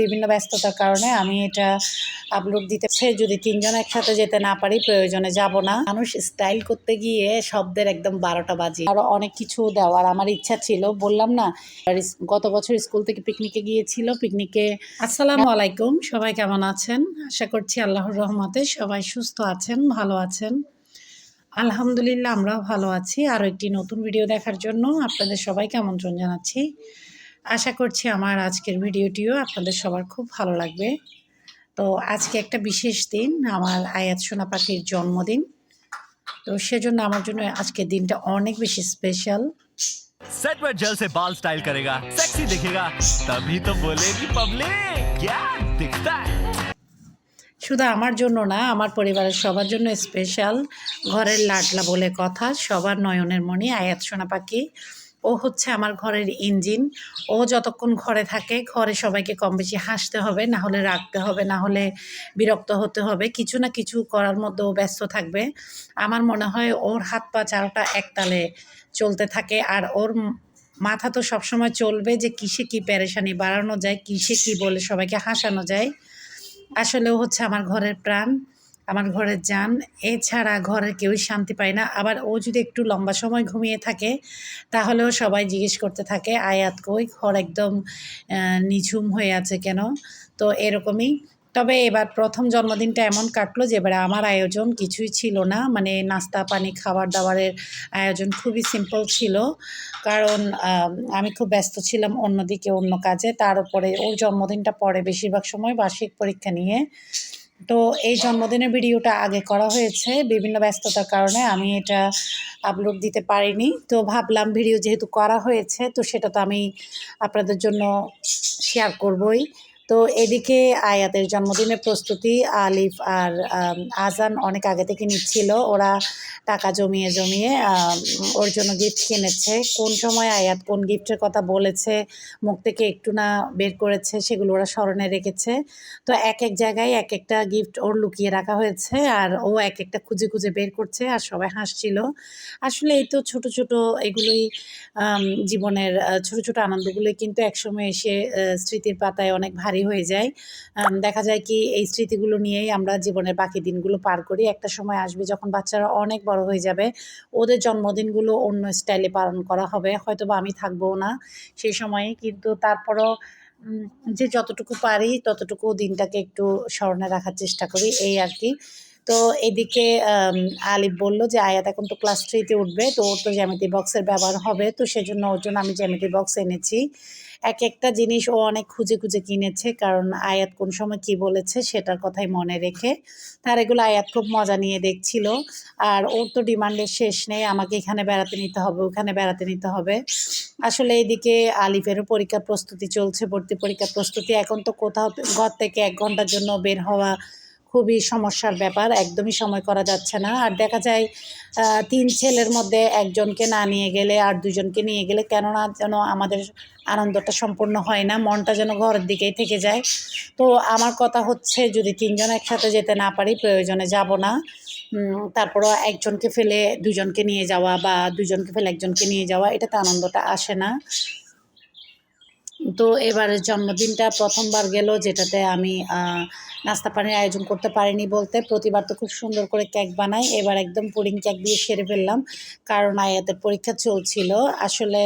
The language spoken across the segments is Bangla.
বিভিন্ন ব্যস্ততার কারণে আমি এটা আপলোড দিতে যদি তিনজন একসাথে যেতে না পারি, প্রয়োজনে যাব না। মানুষ স্টাইল করতে গিয়ে শব্দের একদম বারোটা বাজি। আরও অনেক কিছু দেওয়ার আমার ইচ্ছা ছিল। বললাম না গত বছর স্কুল থেকে পিকনিকে গিয়েছিল। পিকনিকে আসসালামু আলাইকুম। সবাই কেমন আছেন? আশা করছি আল্লাহর রহমতে সবাই সুস্থ আছেন, ভালো আছেন। আলহামদুলিল্লাহ, আমরাও ভালো আছি। আরও একটি নতুন ভিডিও দেখার জন্য আপনাদের সবাইকে আমন্ত্রণ জানাচ্ছি। আশা করছি আমার আজকের ভিডিওটিও আপনাদের সবার খুব ভালো লাগবে তো আজকে একটা বিশেষ দিন আমার আয়াত সোনা পাখির জন্মদিন তো সেজন্য আমার জন্য আজকের দিনটা অনেক বেশি স্পেশাল सेट पर जेल से बाल स्टाइल करेगा सेक्सी दिखेगा तभी तो बोलेगी पब्लिक क्या दिखता है শুধু আমার জন্য না আমার পরিবারের সবার জন্য স্পেশাল ঘরের লাডলা বলে কথা সবার নয়নের মণি আয়াত সোনা পাখি ও হচ্ছে আমার ঘরের ইঞ্জিন। ও যতক্ষণ ঘরে থাকে, ঘরে সবাইকে কম বেশি হাসতে হবে, না হলে রাখতে হবে, না হলে বিরক্ত হতে হবে। কিছু না কিছু করার মধ্যে ও ব্যস্ত থাকবে। আমার মনে হয় ওর হাত পা চারোটা একতালে চলতে থাকে, আর ওর মাথা তো সবসময় চলবে যে কিসে কি প্যারেশানি বাড়ানো যায়, কিসে কি বলে সবাইকে হাসানো যায়। আসলেও হচ্ছে আমার ঘরের প্রাণ। আমার ঘরের যান। এছাড়া ঘরের কেউই শান্তি পায় না। আবার ও যদি একটু লম্বা সময় ঘুমিয়ে থাকে, তাহলেও সবাই জিজ্ঞেস করতে থাকে, আয়াত কই? ঘর একদম নিঝুম হয়ে আছে কেন? তো এরকমই। তবে এবার প্রথম জন্মদিনটা এমন কাটলো যে, এবারে আমার আয়োজন কিছুই ছিল না। মানে নাস্তা, পানি খাবার দাবারের আয়োজন খুবই সিম্পল ছিল। কারণ আমি খুব ব্যস্ত ছিলাম অন্যদিকে অন্য কাজে। তার উপরে ওর জন্মদিনটা পরে বেশিরভাগ সময় বার্ষিক পরীক্ষা নিয়ে তো এই জন্মদিনের ভিডিওটা আগে করা হয়েছে বিভিন্ন ব্যস্ততার কারণে আমি এটা আপলোড দিতে পারিনি। তো ভাবলাম ভিডিও যেহেতু করা হয়েছে, তো সেটা তো আমি আপনাদের জন্য শেয়ার করবই। তো এদিকে আয়াতের জন্মদিনের প্রস্তুতি আলিফ আর আজান অনেক আগে থেকে নিচ্ছিল। ওরা টাকা জমিয়ে জমিয়ে ওর জন্য গিফট কিনেছে। কোন সময় আয়াত কোন গিফটের কথা বলেছে, মুখ থেকে একটু না বের করেছে, সেগুলো ওরা স্মরণে রেখেছে। তো এক এক জায়গায় এক একটা গিফট ওর লুকিয়ে রাখা হয়েছে আর ও এক একটা খুঁজে খুঁজে বের করছে আর সবাই হাসছিল। আসলে এই তো ছোট ছোট এগুলোই জীবনের ছোট ছোট আনন্দগুলোই কিন্তু একসময় এসে স্মৃতির পাতায় অনেক ভারী হয়ে যায়। দেখা যায় কি এই স্মৃতিগুলো নিয়েই আমরা জীবনের বাকি দিনগুলো পার করি। একটা সময় আসবে যখন বাচ্চারা অনেক বড় হয়ে যাবে, ওদের জন্মদিনগুলো অন্য স্টাইলে পালন করা হবে। হয়তো বা আমি থাকব না সেই সময়ে, কিন্তু তারপরও যে যতটুকু পারি ততটুকু দিনটাকে একটু স্মরণে রাখার চেষ্টা করি, এই আর কি। তো এদিকে আলিফ বলল যে, আয়াত এখন তো ক্লাস থ্রিতে উঠবে, তো ওর তো জ্যামিতি বক্সের ব্যবহার হবে, তো সেজন্য ওর জন্য আমি জ্যামিতি বক্স এনেছি। এক একটা জিনিস ও অনেক খুঁজে খুঁজে কিনেছে, কারণ আয়াত কোন সময় কি বলেছে সেটার কথাই মনে রেখে তার এগুলো আয়াত খুব মজা নিয়ে দেখছিল। আর ওর তো ডিমান্ডের শেষ নেই, আমাকে এখানে বেড়াতে নিতে হবে, ওখানে বেড়াতে নিতে হবে। আসলে এইদিকে আলিফেরও পরীক্ষার প্রস্তুতি চলছে, ভর্তি পরীক্ষার প্রস্তুতি। এখন তো কোথাও ঘর থেকে এক ঘণ্টার জন্য বের হওয়া খুবই সমস্যার ব্যাপার, একদমই সময় করা যাচ্ছে না। আর দেখা যায় তিন ছেলের মধ্যে একজনকে না নিয়ে গেলে আর দুজনকে নিয়ে গেলে কেননা যেন আমাদের আনন্দটা সম্পূর্ণ হয় না, মনটা যেন ঘরের দিকেই থেকে যায়। তো আমার কথা হচ্ছে, যদি তিনজন একসাথে যেতে না পারি প্রয়োজনে যাব না। তারপরও একজনকে ফেলে দুজনকে নিয়ে যাওয়া বা দুজনকে ফেলে একজনকে নিয়ে যাওয়া, এটাতে আনন্দটা আসে না। তো এবারের জন্মদিনটা প্রথমবার গেল, যেটাতে আমি নাস্তা পানির আয়োজন করতে পারিনি বলতে। প্রতিবার তো খুব সুন্দর করে কেক বানাই। এবার একদম পুডিং কেক দিয়ে সেরে ফেললাম। কারণ আয়াতের পরীক্ষা চলছিল। আসলে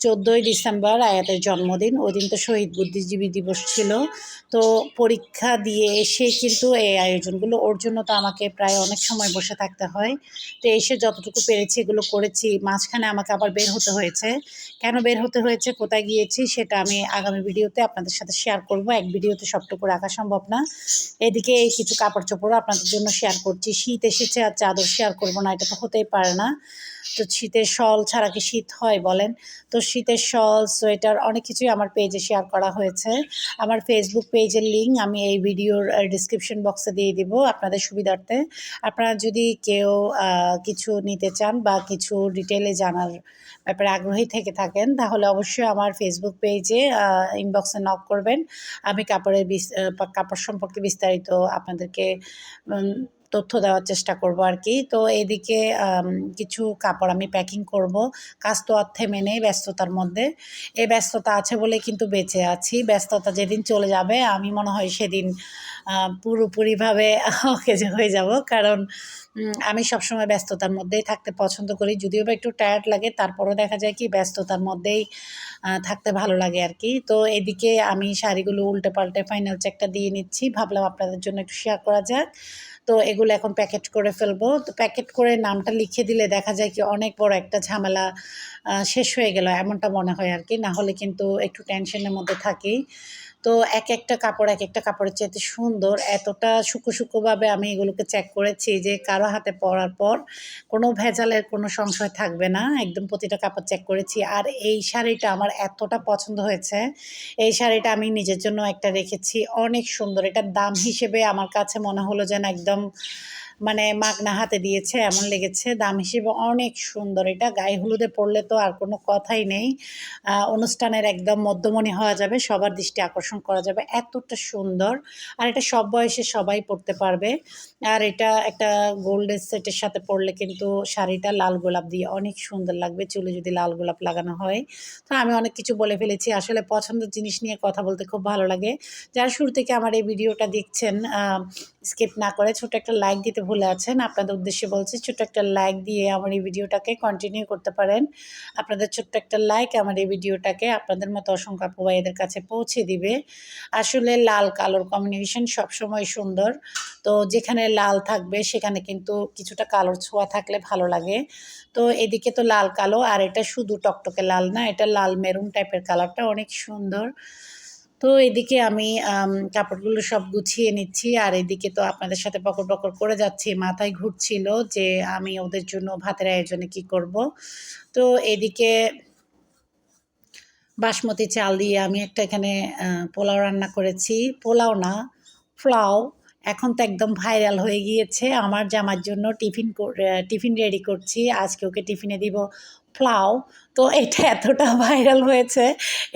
চোদ্দোই ডিসেম্বর আয়াতের জন্মদিন। ওই দিন তো শহীদ বুদ্ধিজীবী দিবস ছিল। তো পরীক্ষা দিয়ে এসে কিন্তু এই আয়োজনগুলো, ওর জন্য তো আমাকে প্রায় অনেক সময় বসে থাকতে হয়। তো এসে যতটুকু পেরেছি এগুলো করেছি। মাঝখানে আমাকে আবার বের হতে হয়েছে। কেন বের হতে হয়েছে, কোথায় গিয়েছি, সেটা আমি আগামী ভিডিওতে আপনাদের সাথে শেয়ার করব। এক ভিডিওতে সবটুকু রাখা সম্ভব না। এদিকে কিছু কাপড় চোপড়ও আপনাদের জন্য শেয়ার করছি। শীত এসেছে আর চাদর শেয়ার করব না, এটা তো হতেই পারে না। তো শীতের শল ছাড়া কি শীত হয় বলেন? তো শীতের শল, সোয়েটার অনেক কিছুই আমার পেজে শেয়ার করা হয়েছে। আমার ফেসবুক পেজের লিঙ্ক আমি এই ভিডিওর ডিসক্রিপশন বক্সে দিয়ে দিব আপনাদের সুবিধার্থে। আপনারা যদি কেউ কিছু নিতে চান বা কিছু ডিটেলে জানার ব্যাপারে আগ্রহী থেকে থাকেন, তাহলে অবশ্যই আমার ফেসবুক পেজে ইনবক্সে নক করবেন। আমি কাপড়ের কাপড় সম্পর্কে বিস্তারিত আপনাদেরকে তথ্য দেওয়ার চেষ্টা করব আর কি। তো এদিকে কিছু কাপড় আমি প্যাকিং করব। কাজ তো আর থেমে নেই ব্যস্ততার মধ্যে। এই ব্যস্ততা আছে বলে কিন্তু বেঁচে আছি। ব্যস্ততা যেদিন চলে যাবে, আমি মনে হয় সেদিন পুরোপুরিভাবে অকেজে হয়ে যাব। কারণ আমি সবসময় ব্যস্ততার মধ্যেই থাকতে পছন্দ করি। যদিও বা একটু টায়ার্ড লাগে, তারপরও দেখা যায় কি ব্যস্ততার মধ্যেই থাকতে ভালো লাগে আর কি। তো এদিকে আমি শাড়িগুলো উল্টে পাল্টে ফাইনাল চেকটা দিয়ে নিচ্ছি। ভাবলাম আপনাদের জন্য একটু শেয়ার করা যাক। তো এগুলো এখন প্যাকেট করে ফেলব। তো প্যাকেট করে নামটা লিখে দিলে দেখা যায় কি অনেক বড় একটা ঝামেলা শেষ হয়ে গেল, এমনটা মনে হয় আর কি। না হলে কিন্তু একটু টেনশনের মধ্যে থাকি। তো এক একটা কাপড়, এক একটা কাপড়ের চাইতে সুন্দর। এতটা শুকো শুকোভাবে আমি এগুলোকে চেক করেছি যে কারও হাতে পরার পর কোনো ভেজালের কোনো সংশয় থাকবে না। একদম প্রতিটা কাপড় চেক করেছি। আর এই শাড়িটা আমার এতটা পছন্দ হয়েছে। এই শাড়িটা আমি নিজের জন্য একটা রেখেছি। অনেক সুন্দর। এটার দাম হিসেবে আমার কাছে মনে হলো যেন একদম মানে মাগনা হাতে দিয়েছে, এমন লেগেছে। দাম হিসেবে অনেক সুন্দর। এটা গায়ে হলুদে পরলে তো আর কোনো কথাই নেই। অনুষ্ঠানের একদম মধ্যমণি হওয়া যাবে। সবার দৃষ্টি আকর্ষণ করা যাবে। এতটা সুন্দর। আর এটা সব বয়সে সবাই পরতে পারবে। আর এটা একটা গোল্ডের সেটের সাথে পরলে কিন্তু শাড়িটা লাল গোলাপ দিয়ে অনেক সুন্দর লাগবে। চুলে যদি লাল গোলাপ লাগানো হয়। তো আমি অনেক কিছু বলে ফেলেছি। আসলে পছন্দের জিনিস নিয়ে কথা বলতে খুব ভালো লাগে। যারা শুরু থেকে আমার এই ভিডিওটা দেখছেন স্কিপ না করে ছোট একটা লাইক দিতে ভুলে আছেন। আপনাদের উদ্দেশ্যে বলছি, ছোট একটা লাইক দিয়ে আমার এই ভিডিওটাকে কন্টিনিউ করতে পারেন। আপনাদের ছোট্ট একটা লাইক আমার এই ভিডিওটাকে আপনাদের মতো অসংখ্য আপু ভাইয়েদের কাছে পৌঁছে দিবে। আসলে লাল কালোর কম্বিনেশন সবসময় সুন্দর। তো যেখানে লাল থাকবে, সেখানে কিন্তু কিছুটা কালোর ছোঁয়া থাকলে ভালো লাগে। তো এদিকে তো লাল কালো, আর এটা শুধু টকটকে লাল না, এটা লাল মেরুন টাইপের কালারটা অনেক সুন্দর। তো এদিকে আমি কাপড়গুলো সব গুছিয়ে নিচ্ছি। আর এদিকে তো আপনাদের সাথে পকর পকর করে যাচ্ছি, মাথায় ঘুরছিল যে আমি ওদের জন্য ভাতের আয়োজনে কি করব। তো এদিকে বাসমতি চাল দিয়ে আমি একটা এখানে পোলাও রান্না করেছি। পোলাও না, পোলাও এখন তো একদম ভাইরাল হয়ে গিয়েছে। আমার জামার জন্য টিফিন টিফিন রেডি করছি। আজকে ওকে টিফিনে দিব পোলাও। তো এটা এতটা ভাইরাল হয়েছে।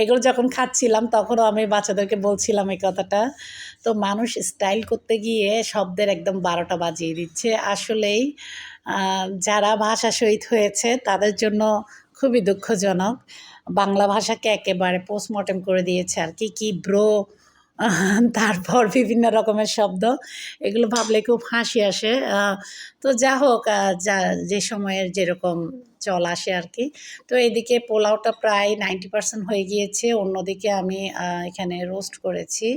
এগুলো যখন খাচ্ছিলাম, তখনও আমি বাচ্চাদেরকে বলছিলাম এই কথাটা। তো মানুষ স্টাইল করতে গিয়ে শব্দের একদম বারোটা বাজিয়ে দিচ্ছে। আসলেই যারা ভাষা শহীদ হয়েছে, তাদের জন্য খুবই দুঃখজনক। বাংলা ভাষাকে একেবারে পোস্টমর্টেম করে দিয়েছে আর কি কি ব্রো তারপর বিভিন্ন রকমের শব্দ। এগুলো ভাবলে খুব হাসি আসে। তো যা হোক যা, যে সময়ের যেরকম চল আসে আর কি তো এদিকে পোলাওটা প্রায় নাইনটি পার্সেন্ট হয়ে গিয়েছে, অন্যদিকে আমি এখানে রোস্ট করেছি।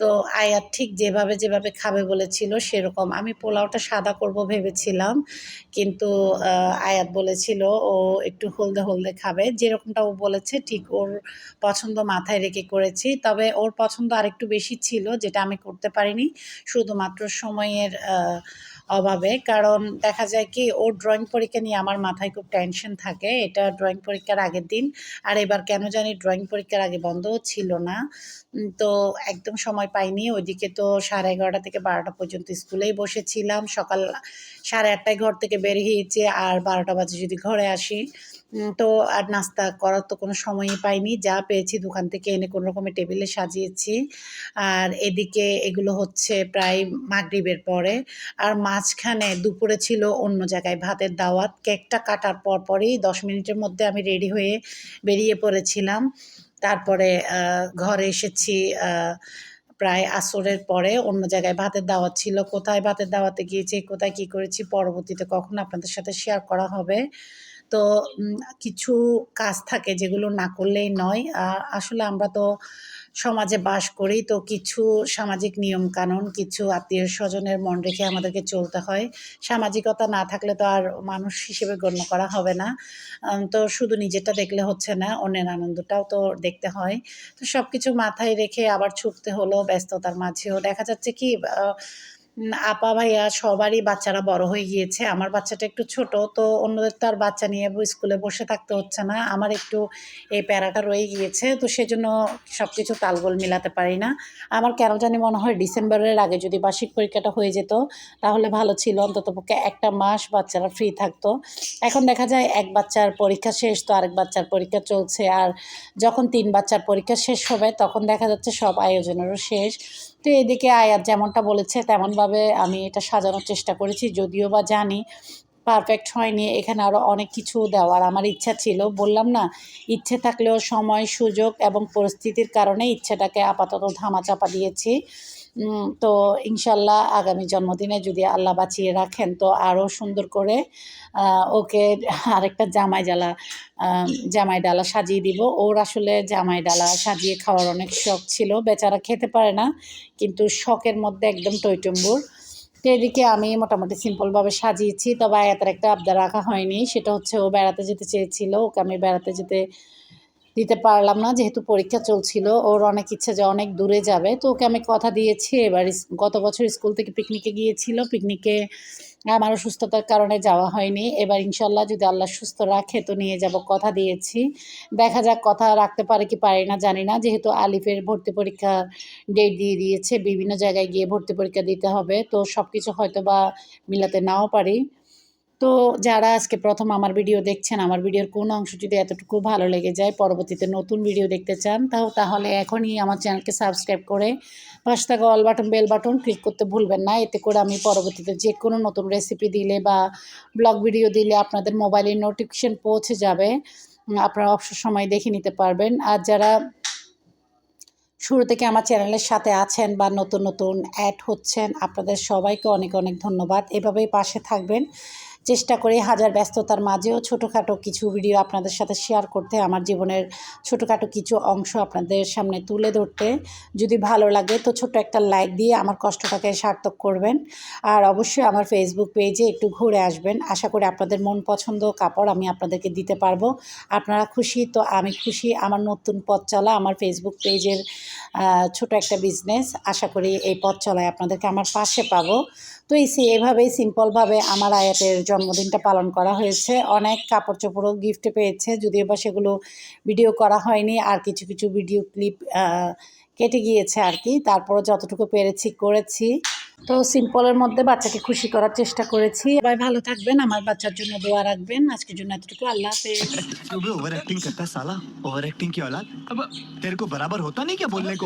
তো আয়াত ঠিক যেভাবে যেভাবে খাবে বলেছিল সেরকম। আমি পোলাওটা সাদা করব ভেবেছিলাম, কিন্তু আয়াত বলেছিল ও একটু হলদে হলদে খাবে। যেরকমটা ও বলেছে, ঠিক ওর পছন্দ মাথায় রেখে করেছি। তবে ওর পছন্দ আরেকটু বেশি ছিল, যেটা আমি করতে পারিনি, শুধুমাত্র সময়ের অভাবে। কারণ দেখা যায় কি, ওর ড্রয়িং পরীক্ষা নিয়ে আমার মাথায় খুব টেনশন থাকে, এটা ড্রয়িং পরীক্ষার আগের দিন। আর এবার কেন জানি ড্রয়িং পরীক্ষার আগে বন্ধ ছিল না। তো একদম সময় পাইনি। ওইদিকে তো সাড়ে এগারোটা থেকে বারোটা পর্যন্ত স্কুলেই বসেছিলাম। সকাল সাড়ে আটটায় ঘর থেকে বের হয়েছে, আর বারোটা বাজে যদি ঘরে আসি। তো আর নাস্তা করার তো কোনো সময়ই পাইনি। যা পেয়েছি দোকান থেকে এনে কোনো রকমের টেবিলে সাজিয়েছি। আর এদিকে এগুলো হচ্ছে প্রায় মাগরিবের পরে। আর মাঝখানে দুপুরে ছিল অন্য জায়গায় ভাতের দাওয়াত। কেকটা কাটার পর পরই দশ মিনিটের মধ্যে আমি রেডি হয়ে বেরিয়ে পড়েছিলাম। তারপরে ঘরে এসেছি প্রায় আসরের পরে। অন্য জায়গায় ভাতের দাওয়াত ছিল। কোথায় ভাতের দাওয়াতে গিয়েছি, কোথায় কি করেছি পরবর্তীতে কখন আপনাদের সাথে শেয়ার করা হবে। তো কিছু কাজ থাকে যেগুলো না করলেই নয়। আসলে আমরা তো সমাজে বাস করি, তো কিছু সামাজিক নিয়ম কানুন কিছু আত্মীয় স্বজনের মন রেখে আমাদেরকে চলতে হয়। সামাজিকতা না থাকলে তো আর মানুষ হিসেবে গণ্য করা হবে না। তো শুধু নিজেরটা দেখলে হচ্ছে না, অন্যের আনন্দটাও তো দেখতে হয়। তো সব কিছু মাথায় রেখে আবার ছুটতে হলো, ব্যস্ততার মাঝেও। দেখা যাচ্ছে কি আপা ভাইয়া সবারই বাচ্চারা বড় হয়ে গিয়েছে। আমার বাচ্চাটা একটু ছোট, তো অন্যদের তো আর বাচ্চা নিয়ে স্কুলে বসে থাকতে হচ্ছে না। আমার একটু এই প্যারাটা রয়ে গিয়েছে, তো সেজন্য সব কিছু তালগোল মিলাতে পারি না। আমার কেন জানি মনে হয় ডিসেম্বরের আগে যদি বার্ষিক পরীক্ষাটা হয়ে যেত, তাহলে ভালো ছিল। অন্তত পক্ষে একটা মাস বাচ্চারা ফ্রি থাকতো। এখন দেখা যায় এক বাচ্চার পরীক্ষা শেষ, তো আরেক বাচ্চার পরীক্ষা চলছে। আর যখন তিন বাচ্চার পরীক্ষা শেষ হবে, তখন দেখা যাচ্ছে সব আয়োজনেরও শেষ। তো এদিকে আয়াত যেমনটা বলেছে তেমনভাবে আমি এটা সাজানোর চেষ্টা করেছি যদিও বা জানি পারফেক্ট হয়নি, এখানে আরও অনেক কিছু দেওয়ার আমার ইচ্ছা ছিল। বললাম না, ইচ্ছে থাকলেও সময়, সুযোগ এবং পরিস্থিতির কারণে ইচ্ছেটাকে আপাতত ধামাচাপা দিয়েছি। তো ইনশাল্লাহ আগামী জন্মদিনে যদি আল্লাহ বাঁচিয়ে রাখেন, তো আরও সুন্দর করে ওকে আরেকটা জামাই ডালা জামাই ডালা সাজিয়ে দিব। ওর আসলে জামাই ডালা সাজিয়ে খাওয়ার অনেক শখ ছিল। বেচারা খেতে পারে না, কিন্তু শখের মধ্যে একদম টইটম্বুর। তো এদিকে আমি মোটামুটি সিম্পলভাবে সাজিয়েছি, তবে আয়াতের একটা আবদার রাখা হয়নি। সেটা হচ্ছে ও বেড়াতে যেতে চেয়েছিল, ওকে আমি বেড়াতে যেতে দিতে পারলাম না, যেহেতু পরীক্ষা চলছিল। ওর অনেক ইচ্ছে যে অনেক দূরে যাবে। তো ওকে আমি কথা দিয়েছি, এবার গত বছর স্কুল থেকে পিকনিকে গিয়েছিল। পিকনিকে আমার সুস্থতার কারণে যাওয়া হয়নি। এবার ইনশাল্লাহ যদি আল্লাহ সুস্থ রাখে তো নিয়ে যাব কথা দিয়েছি। দেখা যাক কথা রাখতে পারে কি পারে না, জানি না। যেহেতু আলিফের ভর্তি পরীক্ষা ডেট দিয়ে দিয়েছে, বিভিন্ন জায়গায় গিয়ে ভর্তি পরীক্ষা দিতে হবে। তো সব কিছু হয়তো বা মিলাতে নাও পারি। তো যারা আজকে প্রথম আমার ভিডিও দেখছেন, আমার ভিডিওর কোন অংশ যদি এতটুকু ভালো লেগে যায়, পরবর্তীতে নতুন ভিডিও দেখতে চান তাও তাহলে এখনই আমার চ্যানেলকে সাবস্ক্রাইব করে পাশে থাকা all button bell button click করতে ভুলবেন না। এতে করে আমি পরবর্তীতে যে কোনো নতুন রেসিপি দিলে বা ব্লগ ভিডিও দিলে আপনাদের মোবাইলে নোটিফিকেশন পৌঁছে যাবে। আপনারা অবসর সময় দেখে নিতে পারবেন। আর যারা শুরু থেকে আমার চ্যানেলের সাথে আছেন বা নতুন নতুন অ্যাড হচ্ছেন, আপনাদের সবাইকে অনেক অনেক ধন্যবাদ। এভাবেই পাশে থাকবেন। চেষ্টা করি হাজার ব্যস্ততার মাঝেও ছোটোখাটো কিছু ভিডিও আপনাদের সাথে শেয়ার করতে, আমার জীবনের ছোটোখাটো কিছু অংশ আপনাদের সামনে তুলে ধরতে। যদি ভালো লাগে তো ছোট একটা লাইক দিয়ে আমার কষ্টটাকে সার্থক করবেন। আর অবশ্যই আমার ফেসবুক পেজে একটু ঘুরে আসবেন। আশা করি আপনাদের মন পছন্দ, কাপড় আমি আপনাদেরকে দিতে পারব। আপনারা খুশি, তো আমি খুশি। আমার নতুন পথ চলা, আমার ফেসবুক পেজের ছোট একটা বিজনেস আশা করি এই পথ চলায় আপনাদেরকে আমার পাশে পাবো। তো এই সে- এভাবেই সিম্পলভাবে আমার আয়াতের জন্মদিনটা পালন করা হয়েছে অনেক কাপড় চোপড়ও গিফট পেয়েছে যদিও বা সেগুলো ভিডিও করা হয়নি আর কিছু কিছু ভিডিও ক্লিপ কেটে গিয়েছে আর কি তারপরে যতটুকু পেরেছি করেছি তো সিম্পলের মধ্যে বাচ্চাকে খুশি করার চেষ্টা করেছি সবাই ভালো থাকবেন আমার বাচ্চার জন্য দোয়া রাখবেন আজকের জন্য এতটুকু আল্লাহ হাফেজ तू भी ओवर एक्टिंग करता है साला ओवर एक्टिंग की औलाद अब तेरे को बराबर होता नहीं क्या बोलने को